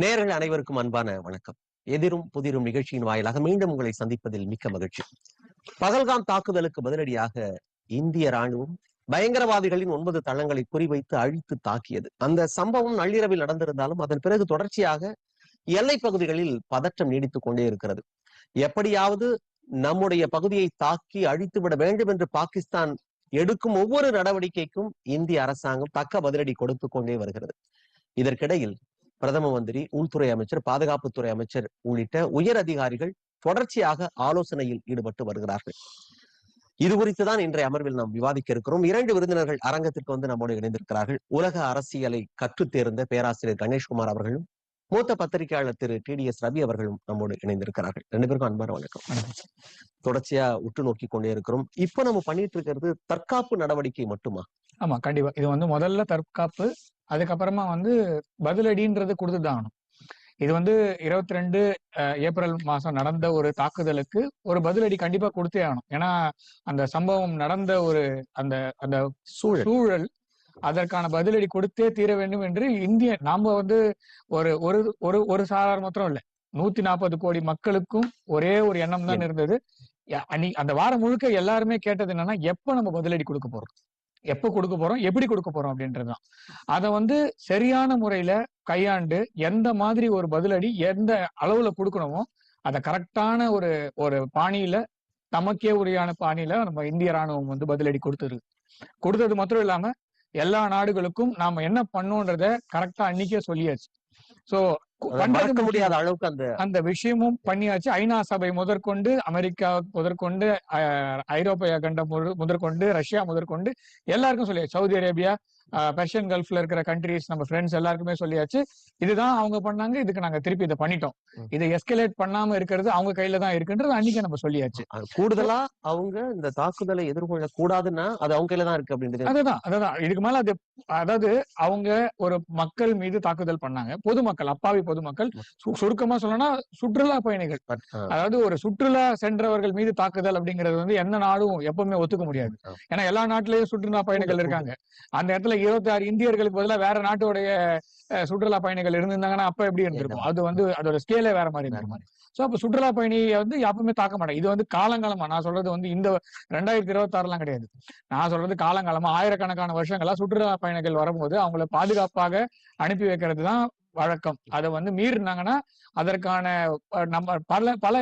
நேயர்கள் அனைவருக்கும் அன்பான வணக்கம். எதிரும் புதிரும் நிகழ்ச்சியின் வாயிலாக மீண்டும் உங்களை சந்திப்பதில் மிக்க மகிழ்ச்சி. பகல்காம் தாக்குதலுக்கு பதிலடியாக இந்திய ராணுவம் பயங்கரவாதிகளின் ஒன்பது தளங்களை குறிவைத்து அழித்து தாக்கியது. அந்த சம்பவம் நள்ளிரவில் நடந்திருந்தாலும் அதன் பிறகு தொடர்ச்சியாக எல்லை பகுதிகளில் பதற்றம் நீடித்துக் கொண்டே இருக்கிறது. எப்படியாவது நம்முடைய பகுதியை தாக்கி அழித்து விட வேண்டும் என்று பாகிஸ்தான் எடுக்கும் ஒவ்வொரு நடவடிக்கைக்கும் இந்திய அரசாங்கம் தக்க பதிலடி கொடுத்து கொண்டே வருகிறது. இதற்கிடையில் பிரதம மந்திரி உள்துறை அமைச்சர் பாதுகாப்புத்துறை அமைச்சர் உள்ளிட்ட உயர் அதிகாரிகள் தொடர்ச்சியாக ஆலோசனையில் ஈடுபட்டு வருகிறார்கள். இது குறித்து தான் இன்றைய அமர்வில் நாம் விவாதிக்க இருக்கிறோம். இரண்டு விருந்தினர்கள் அரங்கத்திற்கு வந்து நம்மோடு இணைந்திருக்கிறார்கள். உலக அரசியலை கற்றுத் தேர்ந்த பேராசிரியர் கணேஷ்குமார் அவர்களும் மூத்த பத்திரிகையாளர் Thiru. T. T. S. Ravi அவர்களும் நம்மோடு இணைந்திருக்கிறார்கள். ரெண்டு பேருக்கும் அன்பான வணக்கம். தொடர்ச்சியா உற்று நோக்கி கொண்டே இருக்கிறோம். இப்ப நம்ம பண்ணிட்டு இருக்கிறது தற்காப்பு நடவடிக்கை மட்டுமா? ஆமா கண்டிப்பா. இது வந்து முதல்ல தற்காப்பு அதுக்கப்புறமா வந்து பதிலடின்றது கொடுத்துதான் ஆகணும். இது வந்து இருபத்தி ரெண்டு ஏப்ரல் மாசம் நடந்த ஒரு தாக்குதலுக்கு ஒரு பதிலடி கண்டிப்பா கொடுத்தே ஆகணும். ஏன்னா அந்த சம்பவம் நடந்த ஒரு அந்த அந்த சூழல். சூழல் அதற்கான பதிலடி கொடுத்தே தீர வேண்டும் என்று இந்திய நாம வந்து ஒரு ஒரு ஒரு ஒரு சாரார் மாத்திரம் இல்ல. நூத்தி நாற்பது கோடி மக்களுக்கும் ஒரே ஒரு எண்ணம் தான் இருந்தது. அந்த வாரம் முழுக்க எல்லாருமே கேட்டது என்னன்னா எப்ப நம்ம பதிலடி கொடுக்க போறோம்? எப்ப கொடுக்க போறோம்? எப்படி கொடுக்க போறோம்? அப்படின்றதுதான் அதை வந்து சரியான முறையில கையாண்டு எந்த மாதிரி ஒரு பதிலடி எந்த அளவுல கொடுக்கணுமோ அதை கரெக்டான ஒரு ஒரு பாணியில நமக்கே உரியான பாணியில நம்ம இந்திய ராணுவம் வந்து பதிலடி கொடுத்தது. கொடுத்தது மாத்திரம் இல்லாம எல்லா நாடுகளுக்கும் நாம என்ன பண்ணோன்றத கரெக்டா அன்னைக்கே சொல்லியாச்சு. சோ மறக்க முடியாத அளவுக்கு அந்த அந்த விஷயமும் பண்ணியாச்சு. ஐநா சபை முதற்கொண்டு அமெரிக்கா முதற்கொண்டு அஹ், ஐரோப்பிய கண்டம் முதற்கொண்டு ரஷ்யா முதற்கொண்டு எல்லாருக்கும் சொல்லியாச்சு. சவுதி அரேபியா பெர்ஷியன் கல்ஃப்ல இருக்கிற கண்ட்ரிஸ் நம்ம ஃப்ரெண்ட்ஸ் எல்லாருக்குமே சொல்லியாச்சு. இதுதான் அவங்க பண்ணாங்க இதுக்கு நாங்க திருப்பி இதை பண்ணிட்டோம். இதை எஸ்கலேட் பண்ணாம இருக்கிறது அவங்க கையில தான் இருக்குன்றது அன்னைக்கு நம்ம சொல்லியாச்சு. கூடுதலா அவங்க இந்த தாக்குதலை எதிர்கொள்ள கூடாதுன்னா அது அவங்க கையில தான் இருக்கு அப்படின்றது. அதுதான் அதுதான். இதுக்கு மேல அது அதாவது அவங்க ஒரு மக்கள் மீது தாக்குதல் பண்ணாங்க. பொதுமக்கள் அப்பாவி பொதுமக்கள். சுருக்கமா சொல்லணும்னா சுற்றுலா பயணிகள். அதாவது ஒரு சுற்றுலா சென்றவர்கள் மீது தாக்குதல் அப்படிங்கிறது வந்து எந்த நாடும் எப்பவுமே ஒத்துக்க முடியாது. ஏன்னா எல்லா நாட்டிலயும் சுற்றுலா பயணிகள் இருக்காங்க. அந்த இடத்துல இருபத்தி ஆறு இந்தியர்களுக்கு பதிலா வேற நாட்டோடைய சுற்றுலா பயணிகள் இருந்திருந்தாங்கன்னா அப்ப எப்படி இருந்திருக்கும்? அது வந்து அதோட ஸ்கேலே வேற மாதிரி வேற இருந்திருக்கும் சோ அப்ப சுற்றுலா பயணியை வந்து எப்பவுமே தாக்க மாட்டாங்க. இது வந்து காலங்காலமா நான் சொல்றது வந்து இந்த ரெண்டாயிரத்தி இருபத்தி ஆறுலாம் கிடையாது. நான் சொல்றது காலங்காலமா ஆயிரக்கணக்கான வருஷங்களா சுற்றுலா பயணிகள் வரும்போது அவங்கள பாதுகாப்பாக அனுப்பி வைக்கிறது தான் வழக்கம். அதை வந்து மீறினாங்கன்னா அதற்கான நம்ம பல பல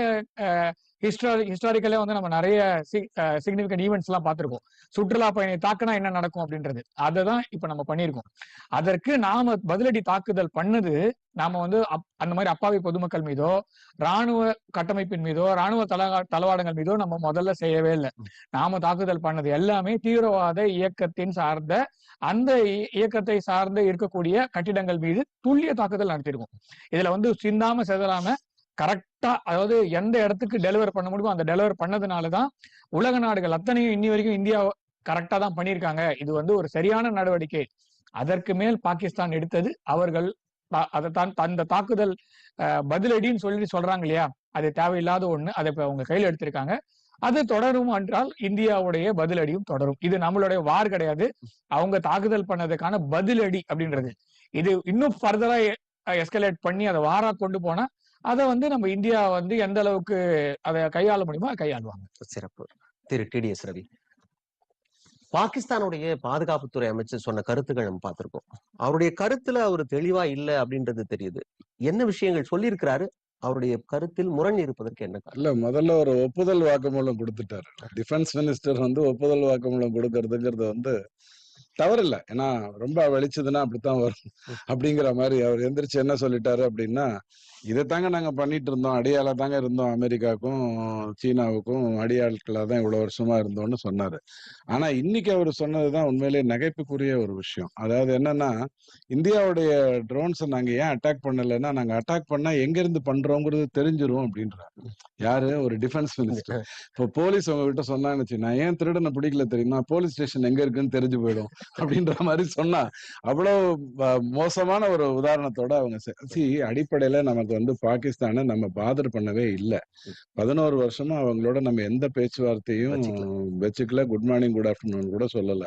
ஹிஸ்டாரி ஹிஸ்டாரிக்கலே வந்து நம்ம நிறைய சிக்னிபிகன்ட் ஈவெண்ட்ஸ் எல்லாம் பார்த்திருக்கோம் சுற்றுலா பயணி தாக்குனா என்ன நடக்கும் அப்படின்றது. அதை தான் இப்ப நம்ம பண்ணியிருக்கோம். அதற்கு நாம பதிலடி தாக்குதல் பண்ணது நாம வந்து அப்- அந்த மாதிரி அப்பாவி பொதுமக்கள் மீதோ ராணுவ கட்டமைப்பின் மீதோ ராணுவ தல தளவாடங்கள் மீதோ நம்ம முதல்ல செய்யவே இல்லை. நாம தாக்குதல் பண்ணது எல்லாமே தீவிரவாத இயக்கத்தின் சார்ந்த அந்த இயக்கத்தை சார்ந்த இருக்கக்கூடிய கட்டிடங்கள் மீது துல்லிய தாக்குதல் நடத்தியிருக்கோம். இதுல வந்து சிந்தாம செதறாம கரெக்டா அதாவது எந்த இடத்துக்கு டெலிவர் பண்ண முடியுமோ அந்த டெலிவர் பண்ணதுனாலதான் உலக நாடுகள் அத்தனையும் இன்னி வரைக்கும் இந்தியா கரெக்டா தான் பண்ணியிருக்காங்க. இது வந்து ஒரு சரியான நடவடிக்கை. அதற்கு மேல் பாகிஸ்தான் எடுத்தது அவர்கள் அதை தான் அந்த தாக்குதல் பதிலடின்னு சொல்லி சொல்றாங்க இல்லையா? அது தேவையில்லாத ஒண்ணு. அதை இப்ப அவங்க கையில் எடுத்திருக்காங்க. அது தொடரும் என்றால் இந்தியாவுடைய பதிலடியும் தொடரும். இது நம்மளுடைய வார் கிடையாது. அவங்க தாக்குதல் பண்ணதுக்கான பதிலடி அப்படின்றது. இது இன்னும் ஃபர்தரா எஸ்கலேட் பண்ணி அதை வாரா கொண்டு போனா அதை வந்து நம்ம இந்தியா வந்து எந்த அளவுக்கு அதை கையாள முடியுமோ அதை கையாளுவாங்க. சிறப்பு. Thiru. T. T. S. Ravi. பாகிஸ்தானுடைய பாதுகாப்புத்துறை அமைச்சர் சொன்ன கருத்துக்கள் நம்ம பார்த்திருக்கோம். அவருடைய கருத்துல அவர் தெளிவா இல்ல அப்படின்றது தெரியுது. என்ன விஷயங்கள் சொல்லியிருக்கிறாரு? அவருடைய கருத்தில் முரண் இருப்பதற்கு என்ன காரணம்? இல்ல முதல்ல ஒரு ஒப்புதல் வாக்குமூலம் கொடுத்துட்டாரு. டிஃபென்ஸ் மினிஸ்டர் வந்து ஒப்புதல் வாக்குமூலம் கொடுக்கறதுங்கிறது வந்து தவறில்லை. ஏன்னா ரொம்ப வெளிச்சதுன்னா அப்படித்தான் வரும். அப்படிங்கிற மாதிரி அவர் எந்திரிச்சு என்ன சொல்லிட்டாரு அப்படின்னா இதைத்தாங்க நாங்க பண்ணிட்டு இருந்தோம் அடியாளா தாங்க இருந்தோம் அமெரிக்காவுக்கும் சீனாவுக்கும். அடியாட்களா தான் இவ்வளவு வருஷமா இருந்தோம்னு சொன்னாரு. ஆனா இன்னைக்கு அவர் சொன்னதுதான் உண்மையிலேயே நகைப்புக்குரிய ஒரு விஷயம். அதாவது என்னன்னா இந்தியாவுடைய ட்ரோன்ஸை நாங்க ஏன் அட்டாக் பண்ணலைன்னா நாங்க அட்டாக் பண்ணா எங்க இருந்து பண்றோங்கிறது தெரிஞ்சிரும் அப்படின்றாரு. யாரு? ஒரு டிஃபென்ஸ் மினிஸ்டர் இப்போ போலீஸ் உங்ககிட்ட சொன்னாங்கன்னு வச்சு நான் ஏன் திருடனை பிடிக்கல தெரியுமா? போலீஸ் ஸ்டேஷன் எங்க இருக்குன்னு தெரிஞ்சு போயிடும். அப்படின்ற மாதிரி சொன்னா அவ்வளவு மோசமான ஒரு உதாரணத்தோட அவங்க சி அடிப்படையில நமக்கு வந்து பாகிஸ்தானை நம்ம பாதர் பண்ணவே இல்லை. பதினோரு வருஷமா அவங்களோட நம்ம எந்த பேச்சுவார்த்தையும் வச்சுக்கல. குட் மார்னிங் குட் ஆஃப்டர்நூன் கூட சொல்லல.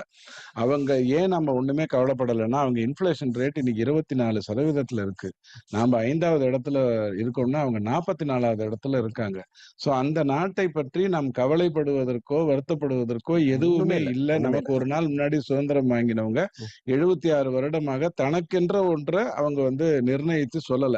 அவங்க ஏன் நம்ம ஒண்ணுமே கவலைப்படலைன்னா அவங்க இன்ஃபிளேஷன் ரேட் இன்னைக்கு இருபத்தி நாலு சதவீதத்துல இருக்கு. நாம ஐந்தாவது இடத்துல இருக்கோம்னா அவங்க நாற்பத்தி நாலாவது இடத்துல இருக்காங்க. சோ அந்த நாட்டை பற்றி நாம் கவலைப்படுவதற்கோ வருத்தப்படுவதற்கோ எதுவுமே இல்ல, நமக்கு ஒரு நாள் முன்னாடி சுதந்திரம் வாங்கினவங்க. எழுபத்தி ஆறு வருடமாக தனக்கென்ற ஒன்றை அவங்க வந்து நிர்ணயித்து சொல்லல.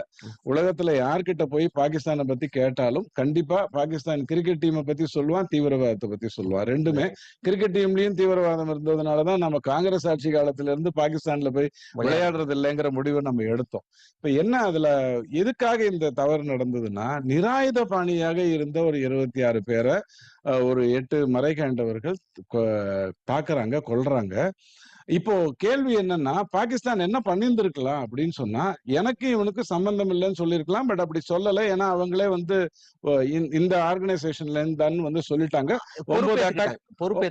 உலகத்துல யார்கிட்ட போய் பாகிஸ்தானை பத்தி கேட்டாலும் கண்டிப்பா பாகிஸ்தான் கிரிக்கெட் டீமை பத்தி சொல்லுவான் தீவிரவாதத்தை பத்தி சொல்லுவான். ரெண்டுமே கிரிக்கெட் டீம்லயும் தீவிரவாதம் இருந்ததுனாலதான் நம்ம காங்கிரஸ் ஆட்சி காலத்துல இருந்து பாகிஸ்தான்ல போய் விளையாடுறது இல்லைங்கிற முடிவை நம்ம எடுத்தோம். இப்ப என்ன அதுல எதுக்காக இந்த தவறு நடந்ததுன்னா நிராயுத பாணியாக இருந்த ஒரு இருபத்தி ஆறு பேரை ஒரு எட்டு மறைகாண்டவர்கள் தாக்குறாங்க கொல்றாங்க. இப்போ கேள்வி என்னன்னா பாகிஸ்தான் என்ன பண்ணியிருந்திருக்கலாம் அப்படின்னு சொன்னா எனக்கு இவனுக்கு சம்பந்தம் இல்லைன்னு சொல்லியிருக்கலாம் பட் அப்படி சொல்லல. ஏன்னா அவங்களே வந்து இந்த- ஆர்கனைசேஷன்ல இருந்தான்னு வந்து சொல்லிட்டாங்க. ஒன்பது அட்டாக்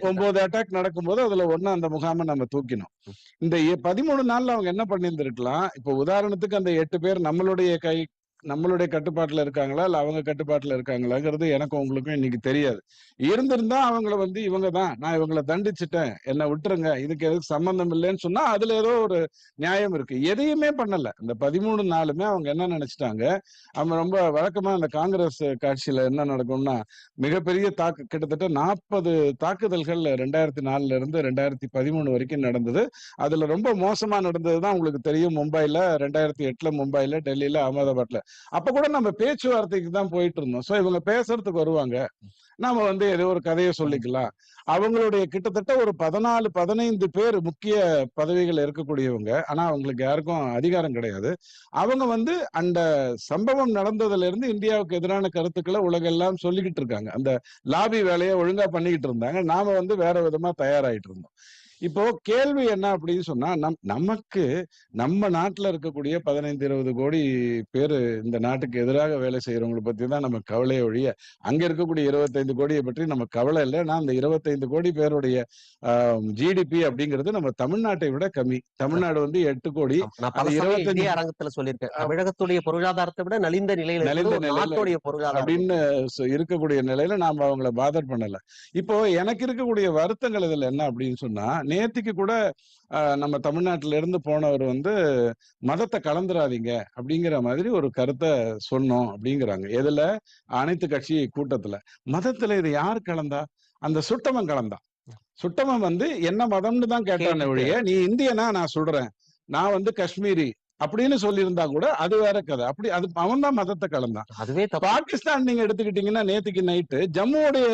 ஒன்பது அட்டாக் நடக்கும்போது அதுல ஒண்ணு அந்த முகாமை நம்ம தூக்கினோம். இந்த பதிமூணு நாள்ல அவங்க என்ன பண்ணியிருந்திருக்கலாம்? இப்ப உதாரணத்துக்கு அந்த எட்டு பேர் நம்மளுடைய கை நம்மளுடைய கட்டுப்பாட்டுல இருக்காங்களா? இல்ல அவங்க கட்டுப்பாட்டுல இருக்காங்களாங்கிறது எனக்கும் உங்களுக்கும் இன்னைக்கு தெரியாது. இருந்திருந்தா அவங்கள வந்து இவங்க தான். நான் இவங்களை தண்டிச்சிட்டேன். என்னை விட்டுருங்க. இதுக்கு எதுக்கு சம்பந்தம் இல்லைன்னு சொன்னா அதுல ஏதோ ஒரு நியாயம் இருக்கு. எதையுமே பண்ணல. இந்த பதிமூணு நாளுமே அவங்க என்ன நினைச்சிட்டாங்க? அவங்க ரொம்ப வழக்கமா அந்த காங்கிரஸ் காட்சியில என்ன நடக்கும்னா மிகப்பெரிய தாக்கு கிட்டத்தட்ட நாற்பது தாக்குதல்கள் ரெண்டாயிரத்தி நாலுல இருந்து ரெண்டாயிரத்தி பதிமூணு வரைக்கும் நடந்தது. அதுல ரொம்ப மோசமா நடந்ததுதான் உங்களுக்கு தெரியும். மும்பைல ரெண்டாயிரத்தி எட்டுல மும்பைல டெல்லியில அகமதாபாத்ல. அப்ப கூட நம்ம பேச்சுவார்த்தைக்கு தான் போயிட்டு இருந்தோம் சோ இவங்க பேசுறதுக்கு வருவாங்க. நாம வந்து ஏதோ ஒரு கதையை சொல்லிக்கலாம். அவங்களுடைய கிட்டத்தட்ட ஒரு பதினாலு பதினைந்து பேர் முக்கிய பதவிகள் இருக்கக்கூடியவங்க. ஆனா அவங்களுக்கு யாருக்கும் அதிகாரம் கிடையாது. அவங்க வந்து அந்த சம்பவம் நடந்ததுல இருந்து இந்தியாவுக்கு எதிரான கருத்துக்களை உலகெல்லாம் சொல்லிக்கிட்டு இருக்காங்க. அந்த லாபி வேலையை ஒழுங்கா பண்ணிக்கிட்டு இருந்தாங்க. நாம வந்து வேற விதமா தயாராயிட்டு இருந்தோம். இப்போ கேள்வி என்ன அப்படின்னு சொன்னா நம் நமக்கு நம்ம நாட்டுல இருக்கக்கூடிய பதினைந்து இருபது கோடி பேரு இந்த நாட்டுக்கு எதிராக வேலை செய்யறவங்களை பத்தி தான் நம்ம கவலையை ஒழிய அங்க இருக்கக்கூடிய இருபத்தைந்து கோடியை பற்றி நம்ம கவலை இல்லை. நான் அந்த இருபத்தைந்து கோடி பேருடைய ஜிடிபி அப்படிங்கிறது நம்ம தமிழ்நாட்டை விட கம்மி. தமிழ்நாடு வந்து எட்டு கோடி. நான் பல அது சமயம் 25 இதே அரங்கத்துல சொல்லியிருக்கேன். தமிழகத்துடைய பொருளாதாரத்தை விட நலிந்த நிலையில நலிந்த நிலையில பொருளாதாரம். அப்படின்னு இருக்கக்கூடிய நிலையில நாம அவங்கள பாதர் பண்ணல. இப்போ எனக்கு இருக்கக்கூடிய வருத்தங்கள் இதுல என்ன அப்படின்னு சொன்னா நேத்திக்கு கூட நம்ம தமிழ்நாட்டுல இருந்து போனவர் வந்து மதத்தை கலந்துராதீங்க அப்படிங்கிற மாதிரி ஒரு கருத்தை சொன்னோம் அப்படிங்கிறாங்க. எதுல? அனைத்து கட்சி கூட்டத்துல. மதத்துல இது யார் கலந்தா? அந்த சுட்டமன் கலந்தா. சுட்டமன் வந்து என்ன மதம்னு தான் கேட்டானே. ஒழிய? நீ இந்தியனா? நான் சுடுறேன் நான் வந்து காஷ்மீரி. அப்படின்னு சொல்லியிருந்தா கூட அது வேற கதை. அப்படி அது அவன் தான் மதத்தை கலந்தான். அதுவே பாகிஸ்தான் நீங்க எடுத்துக்கிட்டீங்கன்னா நேத்துக்கு நைட்டு ஜம்முவுடைய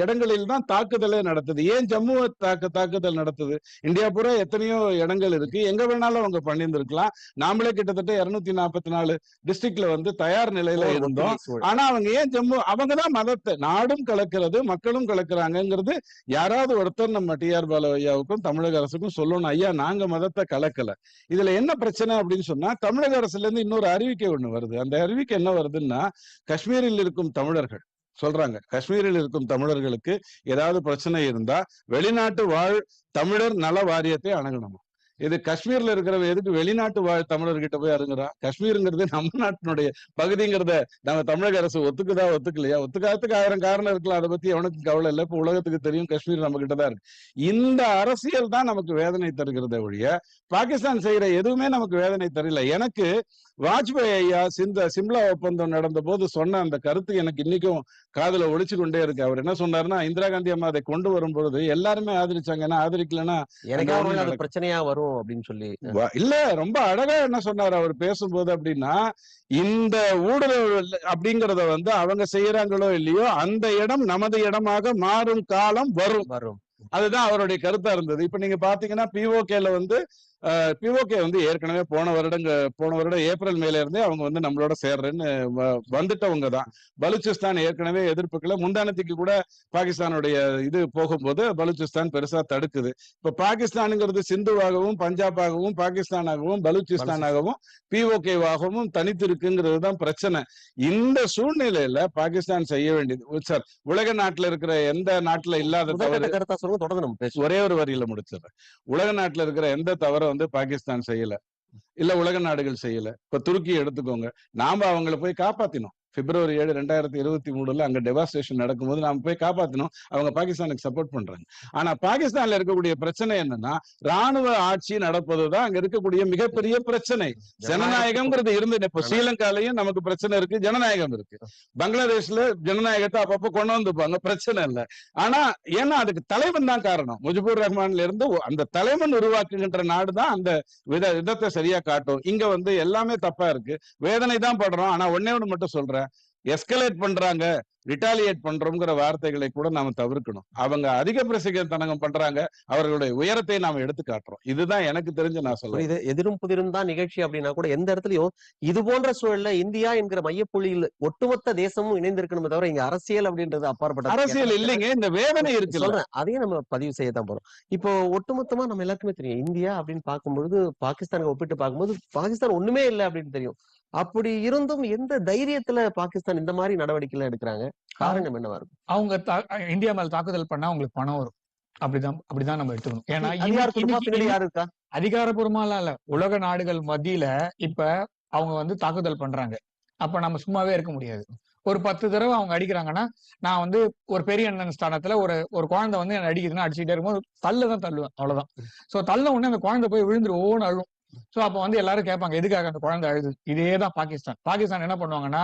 இடங்களில் தான் தாக்குதலே நடத்துது. ஏன் ஜம்முவை தாக்கு தாக்குதல் நடத்துது? இந்தியா பூரா எத்தனையோ இடங்கள் இருக்கு. எங்க வேணாலும் அவங்க பண்ணியிருந்திருக்கலாம். நாமளே கிட்டத்தட்ட இருநூத்தி நாற்பத்தி நாலு டிஸ்ட்ரிக்ட்ல வந்து தயார் நிலையில இருந்தோம். ஆனா அவங்க ஏன் ஜம்மு அவங்க தான் மதத்தை நாடும் கலக்கிறது மக்களும் கலக்குறாங்கங்கிறது யாராவது ஒருத்தர் நம்ம டிஆர் பாலு ஐயாவுக்கும் தமிழக அரசுக்கும் சொல்லணும். ஐயா நாங்க மதத்தை கலக்கல. இதுல என்ன பிரச்சனை? பிரச்சனை அப்படின்னு சொன்னா தமிழக அரசுல இருந்து இன்னொரு அறிவிக்கை ஒண்ணு வருது. அந்த அறிவிக்கை என்ன வருதுன்னா காஷ்மீரில் இருக்கும் தமிழர்கள் சொல்றாங்க. காஷ்மீரில் இருக்கும் தமிழர்களுக்கு ஏதாவது பிரச்சனை இருந்தா வெளிநாட்டு வாழ் தமிழர் நல வாரியத்தை அணுகணுமா? இது காஷ்மீர்ல இருக்கிறவன் எதுக்கு வெளிநாட்டு வாழ் தமிழர்கிட்ட போய் அருங்குறா? காஷ்மீருங்கிறது நம்ம நாட்டினுடைய பகுதிங்கிறத நம்ம தமிழக அரசு ஒத்துக்குதா ஒத்துக்கலையா? ஒத்துக்காததுக்கு ஆயிரம் காரணம் இருக்கலாம். அதை பத்தி எவனுக்கும் கவலை இல்லை. இப்ப உலகத்துக்கு தெரியும் காஷ்மீர் நம்ம கிட்ட தான் இருக்கு. இந்த அரசியல் தான் நமக்கு வேதனை தருகிறத ஒழிய பாகிஸ்தான் செய்யற எதுவுமே நமக்கு வேதனை தரல. எனக்கு வாஜ்பாய் ஐயா சிந்த சிம்லா ஒப்பந்தம் நடந்த போது சொன்ன அந்த கருத்து எனக்கு இன்னைக்கும் காதுல ஒழிச்சு கொண்டே இருக்கு. அவர் என்ன சொன்னாருன்னா இந்திரா காந்தி அம்மா அதை கொண்டு வரும்பொழுது எல்லாருமே ஆதரிச்சாங்க. ஏன்னா ஆதரிக்கலன்னா. பிரச்சனையா வரும். அப்படின்னு சொல்லி இல்ல ரொம்ப அழகா என்ன சொன்னாரு அவர் பேசும்போது அப்படின்னா இந்த ஊடுருவல் அப்படிங்கறத வந்து அவங்க செய்யறாங்களோ இல்லையோ அந்த இடம் நமது இடமாக மாறும் காலம் வரும். வரும். அதுதான் அவருடைய கருத்தா இருந்தது. இப்ப நீங்க பாத்தீங்கன்னா பிஓகேல வந்து பிஓகே வந்து ஏற்கனவே போன வருடங்க போன வருடம் ஏப்ரல் மேல இருந்தே அவங்க வந்து நம்மளோட சேர்றேன்னு வந்துட்டவங்க தான். பலூச்சிஸ்தான் ஏற்கனவே எதிர்ப்புகளை முந்தானத்துக்கு கூட பாகிஸ்தானுடைய இது போகும்போது பலூச்சிஸ்தான் பெருசா தடுக்குது. இப்ப பாகிஸ்தானுங்கிறது சிந்துவாகவும் பஞ்சாபாகவும் பாகிஸ்தானாகவும் பலூச்சிஸ்தானாகவும் பிஓகேவாகவும் தனித்து இருக்குங்கிறது தான் பிரச்சனை. இந்த சூழ்நிலையில பாகிஸ்தான் செய்ய வேண்டியது. சார் உலக நாட்டுல இருக்கிற எந்த நாட்டுல இல்லாத தவறு? ஒரே ஒரு வரியில முடிச்சிடுறேன். உலக நாட்டுல இருக்கிற எந்த தவறை வந்து பாகிஸ்தான் செய்யல. இல்ல உலக நாடுகள் செய்யல. இப்ப துருக்கி எடுத்துக்கோங்க. நாம அவங்கள போய் காப்பாத்தினோம். பிப்ரவரி ஏழு ரெண்டாயிரத்தி இருபத்தி மூணுல அங்க டெவாஸ்டேஷன் நடக்கும்போது நாம போய் காப்பாத்தினோம் அவங்க பாகிஸ்தானுக்கு சப்போர்ட் பண்றாங்க. ஆனா பாகிஸ்தான்ல இருக்கக்கூடிய பிரச்சனை என்னன்னா ராணுவ ஆட்சி நடப்பதுதான் அங்க இருக்கக்கூடிய மிகப்பெரிய பிரச்சனை. ஜனநாயகம்ங்கிறது இருந்து இப்ப ஸ்ரீலங்காலையும் நமக்கு பிரச்சனை இருக்கு ஜனநாயகம் இருக்கு. பங்களாதேஷ்ல ஜனநாயகத்தை அப்பப்ப கொண்டு வந்துப்பாங்க பிரச்சனை இல்லை. ஆனா ஏன்னா அதுக்கு தலைவன் தான் காரணம். முஜிபுர் ரஹ்மான்ல இருந்து அந்த தலைவன் உருவாக்குகின்ற நாடு தான் அந்த வித விதத்தை சரியா காட்டும். இங்க வந்து எல்லாமே தப்பா இருக்கு. வேதனை தான் படுறோம். ஆனா ஒன்னே ஒண்ணு மட்டும் சொல்றேன். எஸ்கலேட் பண்றாங்க ரிட்டாலியேட் பண்றோம்ங்கிற வார்த்தைகளை கூட நாம தவிர்க்கணும். அவங்க அதிக பிரசிகத்தனகம் பண்றாங்க அவர்களுடைய உயரத்தை நாம எடுத்து காட்டுறோம். இதுதான் எனக்கு தெரிஞ்சு நான் சொல்றேன். புரியுது? எதிரும் புதிரும் தான் நிகழ்ச்சி அப்படின்னா கூட எந்த இடத்துலயும் இது போன்ற சூழல்ல இந்தியா என்கிற மையப்புள்ளியில் ஒட்டுமொத்த தேசமும் இணைந்திருக்கணுமே தவிர இங்க அரசியல் அப்படின்றது அப்பாற்பட்ட அரசியல் இல்லைங்க இந்த வேதனை இருக்குல்ல சொல்றேன். அதையும் நம்ம பதிவு செய்ய தான் போறோம். இப்போ ஒட்டுமொத்தமா நம்ம எல்லாருக்குமே தெரியும். இந்தியா அப்படின்னு பார்க்கும்பொழுது பாகிஸ்தானை ஒப்பிட்டு பார்க்கும்போது பாகிஸ்தான் ஒண்ணுமே இல்லை அப்படின்னு தெரியும். அப்படி இருந்தும் எந்த தைரியத்துல பாகிஸ்தான் இந்த மாதிரி நடவடிக்கைகள் எடுக்கிறாங்க? காரணம் என்னவா இருக்கும்? அவங்க இந்தியா மேல தாக்குதல் பண்ணா அவங்களுக்கு பணம் வரும். அப்படிதான் அப்படிதான் நம்ம எடுத்துக்கணும். ஏன்னா யாரு இருக்கா? அதிகாரப்பூர்வமாலாம் இல்ல உலக நாடுகள் மத்தியில இப்ப அவங்க வந்து தாக்குதல் பண்றாங்க. அப்ப நம்ம சும்மாவே இருக்க முடியாது. ஒரு பத்து தடவை அவங்க அடிக்கிறாங்கன்னா நான் வந்து ஒரு பெரிய அண்ணன் ஸ்தானத்துல ஒரு ஒரு குழந்தை வந்து என்ன அடிக்குதுன்னா அடிச்சுட்டே இருக்கும்போது தள்ள தான் தள்ளுவேன் அவ்வளவுதான். சோ தள்ள உடனே அந்த குழந்தை போய் விழுந்துரு ஓன்னு அழும் சோ அப்ப வந்து எல்லாரும் கேட்பாங்க எதுக்காக அந்த குழந்தை அழுது? இதே தான் பாகிஸ்தான். பாகிஸ்தான் என்ன பண்ணுவாங்கன்னா